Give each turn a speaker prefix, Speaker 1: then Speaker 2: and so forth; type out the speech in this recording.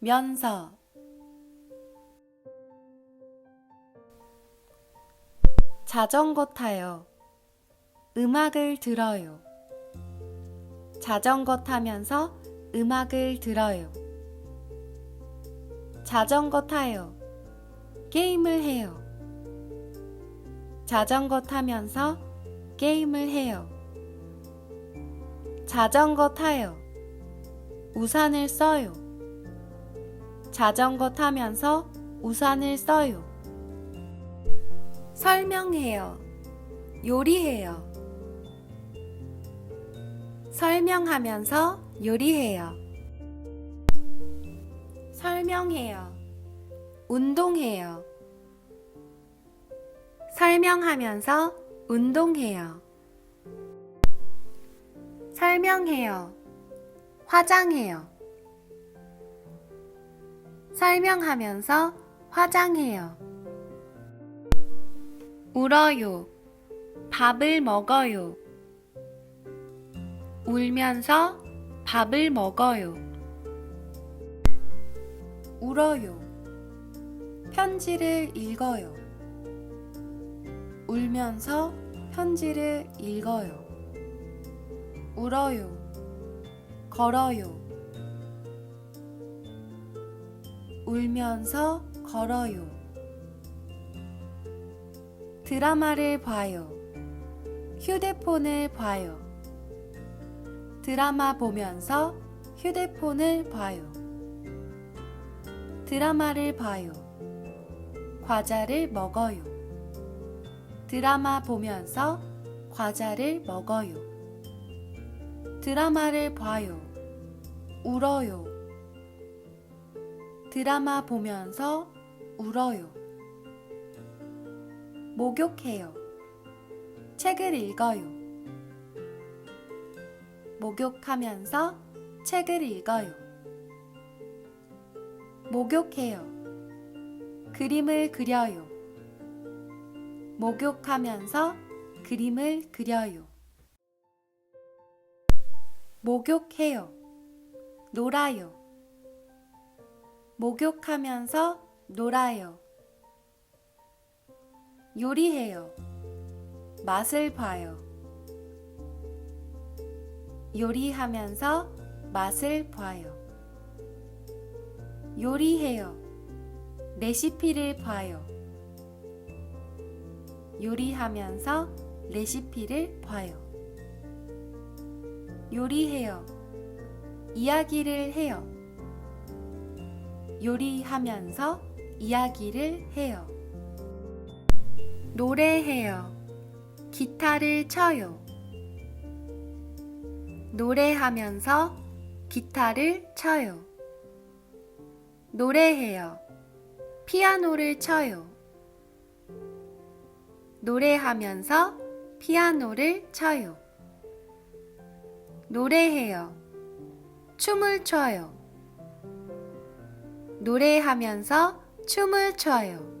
Speaker 1: 면서 자전거 타요. 음악을 들어요. 자전거 타면서 음악을 들어요. 자전거 타요. 게임을 해요. 자전거 타면서 게임을 해요. 자전거 타요. 우산을 써요. 자전거 타면서 우산을 써요. 설명해요. 요리해요. 설명하면서 요리해요. 설명해요. 운동해요. 설명하면서 운동해요. 설명해요. 화장해요. 설명하면서 화장해요. 울어요. 밥을 먹어요. 울면서 밥을 먹어요. 울어요. 편지를 읽어요. 울면서 편지를 읽어요. 울어요. 걸어요. 울면서 걸어요. 드라마를 봐요. 휴대폰을 봐요. 드라마 보면서 휴대폰을 봐요. 드라마를 봐요. 과자를 먹어요. 드라마 보면서 과자를 먹어요. 드라마를 봐요. 울어요. 드라마 보면서 울어요. 목욕해요. 책을 읽어요. 목욕하면서 책을 읽어요. 목욕해요. 그림을 그려요. 목욕하면서 그림을 그려요. 목욕해요. 놀아요. 목욕하면서 놀아요. 요리해요. 맛을 봐요. 요리하면서 맛을 봐요. 요리해요. 레시피를 봐요. 요리하면서 레시피를 봐요. 요리해요. 이야기를 해요. 요리하면서 이야기를 해요. 노래해요. 기타를 쳐요. 노래하면서 기타를 쳐요. 노래해요. 피아노를 쳐요. 노래하면서 피아노를 쳐요. 노래해요. 춤을 춰요. 노래하면서 춤을 춰요.